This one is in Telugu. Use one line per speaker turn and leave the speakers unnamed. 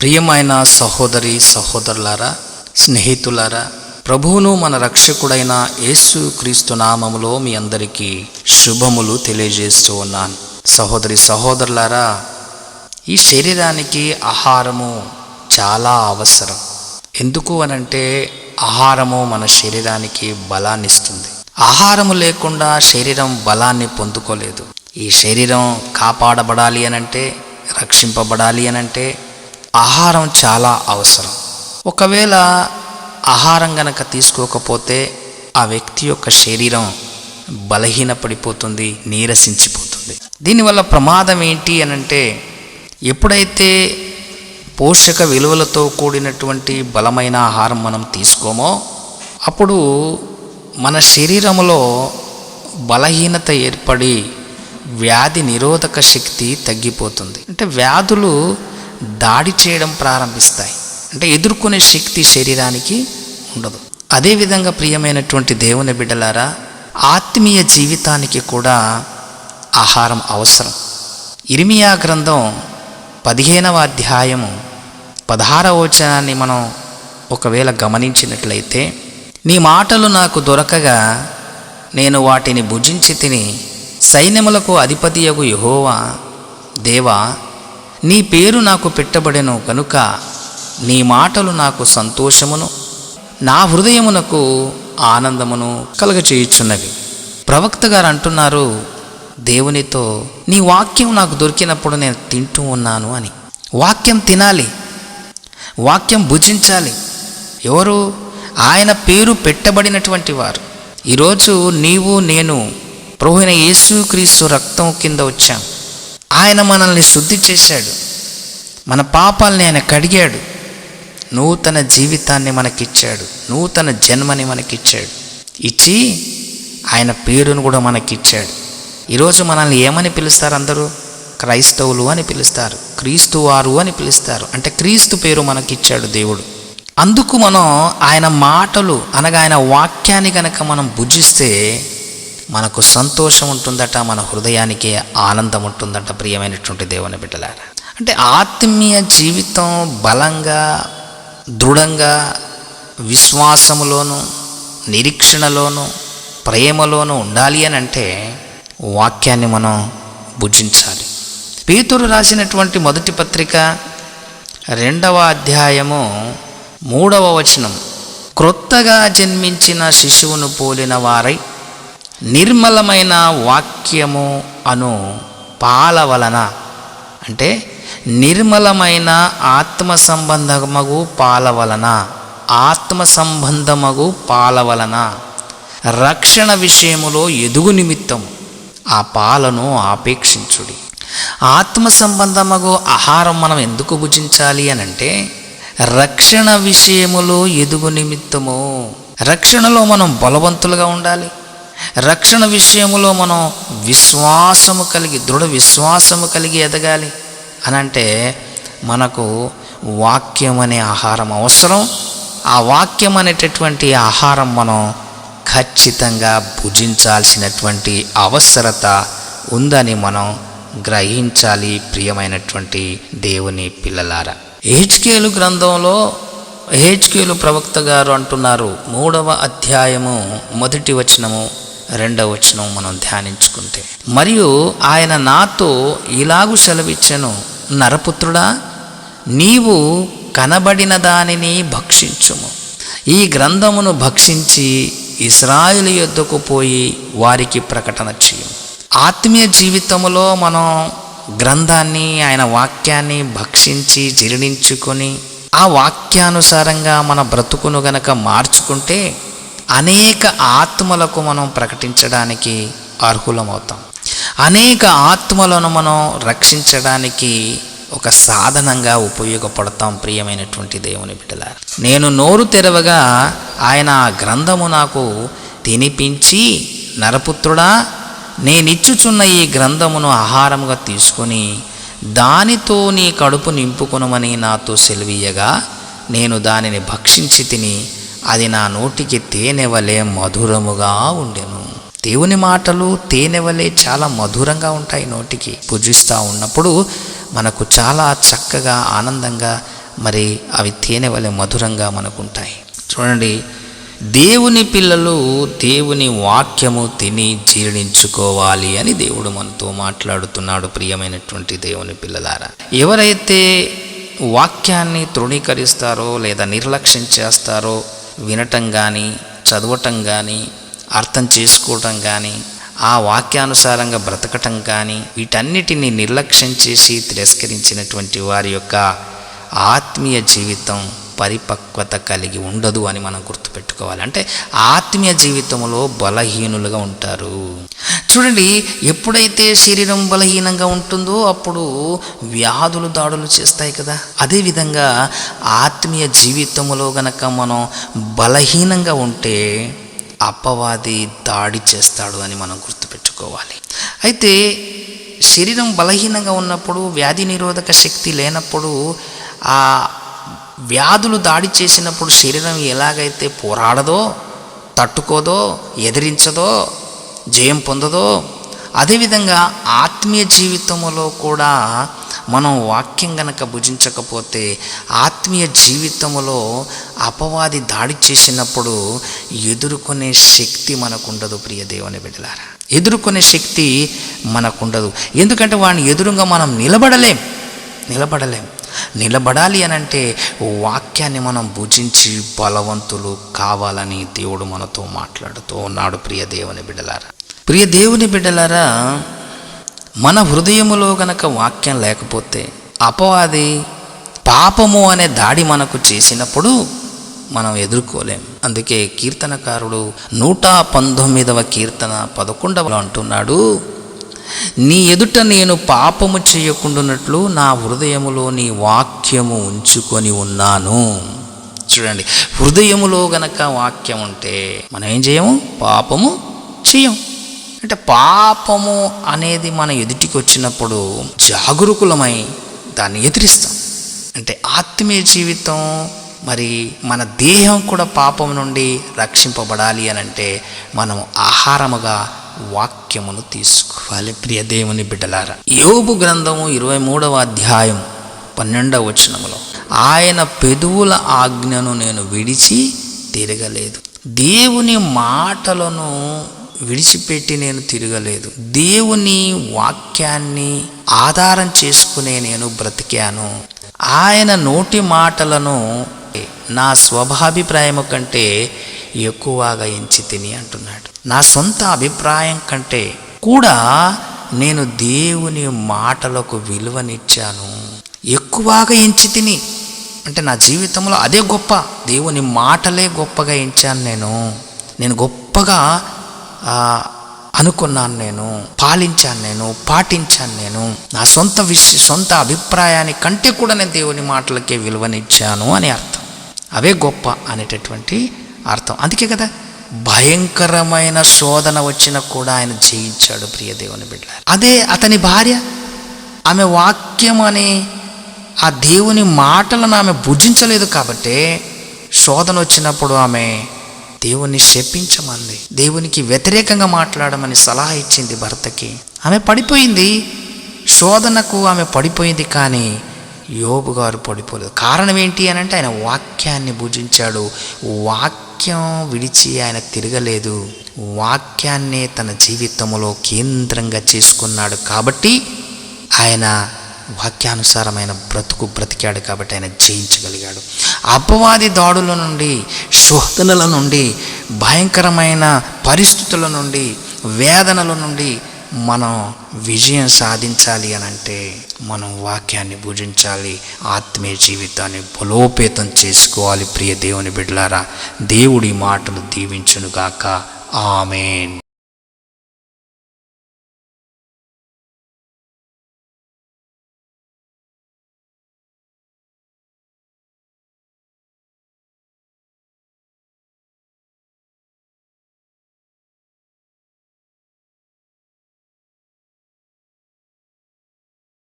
ప్రియమైన సహోదరి సహోదరులారా స్నేహితులారా ప్రభువును మన రక్షకుడైన యేసు క్రీస్తు నామములో మీ అందరికీ శుభములు తెలియజేస్తూ ఉన్నాను. సహోదరి సహోదరులారా ఈ శరీరానికి ఆహారము చాలా అవసరం. ఎందుకు అనంటే ఆహారము మన శరీరానికి బలాన్ని ఇస్తుంది. ఆహారము లేకుండా శరీరం బలాన్ని పొందుకోలేదు. ఈ శరీరం కాపాడబడాలి అనంటే రక్షింపబడాలి అనంటే ఆహారం చాలా అవసరం. ఒకవేళ ఆహారం గనక తీసుకోకపోతే ఆ వ్యక్తి యొక్క శరీరం బలహీనపడిపోతుంది నీరసించిపోతుంది. దీనివల్ల ప్రమాదం ఏంటి అనంటే ఎప్పుడైతే పోషక విలువలతో కూడినటువంటి బలమైన ఆహారం మనం తీసుకోమో అప్పుడు మన శరీరంలో బలహీనత ఏర్పడి వ్యాధి నిరోధక శక్తి తగ్గిపోతుంది. అంటే వ్యాధులు దాడి చేయడం ప్రారంభిస్తాయి. అంటే ఎదుర్కొనే శక్తి శరీరానికి ఉండదు. అదేవిధంగా ప్రియమైనటువంటి దేవుని బిడ్డలారా ఆత్మీయ జీవితానికి కూడా ఆహారం అవసరం. ఇరిమియా గ్రంథం పదిహేనవ అధ్యాయము పదహారవ వచనాన్ని మనం ఒకవేళ గమనించినట్లయితే నీ మాటలు నాకు దొరకగా నేను వాటిని భుజించి తిని సైన్యములకు అధిపతియగు యహోవా దేవా నీ పేరు నాకు పెట్టబడెను కనుక నీ మాటలు నాకు సంతోషమును నా హృదయమునకు ఆనందమును కలగచేయుచున్నవి. ప్రవక్త గారు అంటున్నారు దేవునితో నీ వాక్యం నాకు దొరికినప్పుడు నేను తింటూ ఉన్నాను అని. వాక్యం తినాలి వాక్యం భుజించాలి. ఎవరు? ఆయన పేరు పెట్టబడినటువంటి వారు. ఈరోజు నీవు నేను ప్రభుణ యేసుక్రీస్తు రక్తం కింద వచ్చాం. ఆయన మనల్ని శుద్ధి చేశాడు. మన పాపాలని ఆయన కడిగాడు. నూతన జీవితాన్ని మనకిచ్చాడు. నూతన జన్మని మనకిచ్చాడు. ఇచ్చి ఆయన పేరును కూడా మనకిచ్చాడు. ఈరోజు మనల్ని ఏమని పిలుస్తారు అందరూ? క్రైస్తవులు అని పిలుస్తారు. క్రీస్తు వారు అని పిలుస్తారు. అంటే క్రీస్తు పేరు మనకిచ్చాడు దేవుడు. అందుకు మనం ఆయన మాటలు అనగా ఆయన వాక్యాన్ని కనుక మనం భుజిస్తే మనకు సంతోషం ఉంటుందట మన హృదయానికి ఆనందం ఉంటుందట ప్రియమైనటువంటి దేవుని బిడ్డలారా. అంటే ఆత్మీయ జీవితం బలంగా దృఢంగా విశ్వాసములోను నిరీక్షణలోను ప్రేమలోను ఉండాలి అని అంటే వాక్యాన్ని మనం భుజించాలి. పేతురు రాసినటువంటి మొదటి పత్రిక రెండవ అధ్యాయము మూడవ వచనం. క్రొత్తగా జన్మించిన శిశువును పోలిన వారై నిర్మలమైన వాక్యము అను పాల వలన. అంటే నిర్మలమైన ఆత్మ సంబంధమగు పాల వలన. ఆత్మ సంబంధమగు పాల వలన. రక్షణ విషయములో ఎదుగు నిమిత్తము. ఆ పాలను ఆపేక్షించుడి. ఆత్మ సంబంధమగు ఆహారం మనం ఎందుకు భుజించాలి అని అంటే రక్షణ విషయములో ఎదుగు నిమిత్తము. రక్షణలో మనం బలవంతులుగా ఉండాలి. రక్షణ విషయంలో మనం విశ్వాసము కలిగి దృఢ విశ్వాసము కలిగి ఎదగాలి అని అంటే మనకు వాక్యం అనే ఆహారం అవసరం. ఆ వాక్యం అనేటటువంటి ఆహారం మనం ఖచ్చితంగా భుజించాల్సినటువంటి అవసరత ఉందని మనం గ్రహించాలి ప్రియమైనటువంటి దేవుని పిల్లలారా. హెచ్కేలు గ్రంథంలో హెచ్కేలు ప్రవక్త గారు అంటున్నారు మూడవ అధ్యాయము మొదటి వచనము. రెండవ వచనం మనం ధ్యానించుకుంటే. మరియు ఆయన నాతో ఇలాగు సెలవిచ్చెను నరపుత్రుడా నీవు కనబడిన దానిని భక్షించుము. ఈ గ్రంథమును భక్షించి ఇస్రాయేలు యొద్దకు పోయి వారికి ప్రకటన చేయము. ఆత్మీయ జీవితంలో మనం గ్రంథాన్ని ఆయన వాక్యాన్ని భక్షించి జీర్ణించుకొని ఆ వాక్యానుసారంగా మన బ్రతుకును గనక మార్చుకుంటే అనేక ఆత్మలకు మనం ప్రకటించడానికి అర్హులమవుతాం. అనేక ఆత్మలను మనం రక్షించడానికి ఒక సాధనంగా ఉపయోగపడతాం ప్రియమైనటువంటి దేవుని బిడ్డల నేను నోరు తెరవగా ఆయన ఆ గ్రంథము నాకు తినిపించి నరపుత్రుడా నేనిచ్చుచున్న ఈ గ్రంథమును ఆహారముగా తీసుకొని దానితో నీ కడుపు నింపుకొనమని నాతో సెలవీయగా నేను దానిని భక్షించి తిని అది నా నోటికి తేనెవలే మధురముగా ఉండెను. దేవుని మాటలు తేనెవలే చాలా మధురంగా ఉంటాయి నోటికి. పూజిస్తూ ఉన్నప్పుడు మనకు చాలా చక్కగా ఆనందంగా మరి అవి తేనె వలె మధురంగా మనకుంటాయి. చూడండి దేవుని పిల్లలు దేవుని వాక్యము తిని జీర్ణించుకోవాలి అని దేవుడు మనతో మాట్లాడుతున్నాడు ప్రియమైనటువంటి దేవుని పిల్లలారా. ఎవరైతే వాక్యాన్ని తృణీకరిస్తారో లేదా నిర్లక్ష్యం చేస్తారో వినటం కానీ చదవటం కానీ అర్థం చేసుకోవటం కానీ ఆ వాక్యానుసారంగా బ్రతకటం కానీ వీటన్నిటిని నిర్లక్ష్యం చేసి తిరస్కరించినటువంటి వారి యొక్క ఆత్మీయ జీవితం పరిపక్వత కలిగి ఉండదు అని మనం గుర్తుపెట్టుకోవాలి. అంటే ఆత్మీయ జీవితంలో బలహీనులుగా ఉంటారు. చూడండి ఎప్పుడైతే శరీరం బలహీనంగా ఉంటుందో అప్పుడు వ్యాధులు దాడులు చేస్తాయి కదా. అదేవిధంగా ఆత్మీయ జీవితంలో గనక మనం బలహీనంగా ఉంటే అపవాది దాడి చేస్తాడు అని మనం గుర్తుపెట్టుకోవాలి. అయితే శరీరం బలహీనంగా ఉన్నప్పుడు వ్యాధి నిరోధక శక్తి లేనప్పుడు ఆ వ్యాధులు దాడి చేసినప్పుడు శరీరం ఎలాగైతే పోరాడదో తట్టుకోదో ఎదిరించదో జయం పొందదో అదేవిధంగా ఆత్మీయ జీవితంలో కూడా మనం వాక్యం గనక భుజించకపోతే ఆత్మీయ జీవితంలో అపవాది దాడి చేసినప్పుడు ఎదుర్కొనే శక్తి మనకుండదు ప్రియ దేవుని బిడ్డలారా. ఎదుర్కొనే శక్తి మనకుండదు. ఎందుకంటే వాడిని ఎదురుగా మనం నిలబడలేం. నిలబడలేం. నిలబడాలి అని అంటే వాక్యాన్ని మనం భుజించి బలవంతులు కావాలని దేవుడు మనతో మాట్లాడుతూ ఉన్నాడు ప్రియ దేవుని బిడ్డలారా. ప్రియ దేవుని బిడ్డలారా మన హృదయములో గనక వాక్యం లేకపోతే అపవాది పాపము అనే దాడి మనకు చేసినప్పుడు మనం ఎదుర్కోలేం. అందుకే కీర్తనకారుడు నూట పంతొమ్మిదవ కీర్తన పదకొండవలో అంటున్నాడు నీ ఎదుట నేను పాపము చేయకుండానట్లు నా హృదయములో నీ వాక్యము ఉంచుకొని ఉన్నాను. చూడండి హృదయములో గనక వాక్యం ఉంటే మనం ఏం చేయము? పాపము చేయం అంటే పాపము అనేది మన ఎదుటికి వచ్చినప్పుడు జాగరూకులమై దాన్ని ఎదిరిస్తాం. అంటే ఆత్మీయ జీవితం మరి మన దేహం కూడా పాపం నుండి రక్షింపబడాలి అని అంటే మనం ఆహారముగా వాక్యమును తీసుకోవాలి. ప్రియ దేవుని బిడ్డలారా యోబు గ్రంథము ఇరవై మూడవ అధ్యాయం పన్నెండవ వచనంలో ఆయన పెదువుల ఆజ్ఞను నేను విడిచి తిరగలేదు. దేవుని మాటలను విడిచిపెట్టి నేను తిరగలేదు. దేవుని వాక్యాన్ని ఆధారం చేసుకునే నేను బ్రతికాను. ఆయన నోటి మాటలను నా స్వభాభిప్రాయము కంటే ఎక్కువగా ఎంచి తిని అంటున్నాడు. నా సొంత అభిప్రాయం కంటే కూడా నేను దేవుని మాటలకు విలువనిచ్చాను. ఎక్కువగా ఎంచి తిని. అంటే నా జీవితంలో అదే గొప్ప. దేవుని మాటలే గొప్పగా ఎంచాను నేను. నేను గొప్పగా అనుకున్నాను నేను. పాలించాను నేను. పాటించాను నేను. నా సొంత విష సొంత అభిప్రాయాన్ని కంటే కూడా నేను దేవుని మాటలకే విలువనిచ్చాను అని అర్థం. అవే గొప్ప అనేటటువంటి అర్థం. అందుకే కదా భయంకరమైన శోధన వచ్చినా కూడా ఆయన జయించాడు ప్రియ దేవుని బిడ్డ. అదే అతని భార్య ఆమె వాక్యం అని ఆ దేవుని మాటలను ఆమె భుజించలేదు కాబట్టే శోధన వచ్చినప్పుడు ఆమె దేవుణ్ణి శపించమంది. దేవునికి వ్యతిరేకంగా మాట్లాడమని సలహా ఇచ్చింది భర్తకి. ఆమె పడిపోయింది. శోధనకు ఆమె పడిపోయింది కానీ యోబు గారు పడిపోలేదు. కారణం ఏంటి అని అంటే ఆయన వాక్యాన్ని భుజించాడు. వాక్యం విడిచి ఆయన తిరగలేదు. వాక్యాన్నే తన జీవితంలో కేంద్రంగా చేసుకున్నాడు కాబట్టి ఆయన వాక్యానుసారమైన బ్రతుకు బ్రతికాడు కాబట్టి ఆయన జయించగలిగాడు. అపవాది దాడుల నుండి శోధనల నుండి భయంకరమైన పరిస్థితుల నుండి వేదనల నుండి మనం విజయం సాధించాలి అని అంటే మనం వాక్యాన్ని భుజించాలి ఆత్మీయ జీవితాన్ని బలోపేతం చేసుకోవాలి. ప్రియ దేవుని బిడ్డలారా దేవుడి మాటలు దీవించునుగాక. ఆమెన్.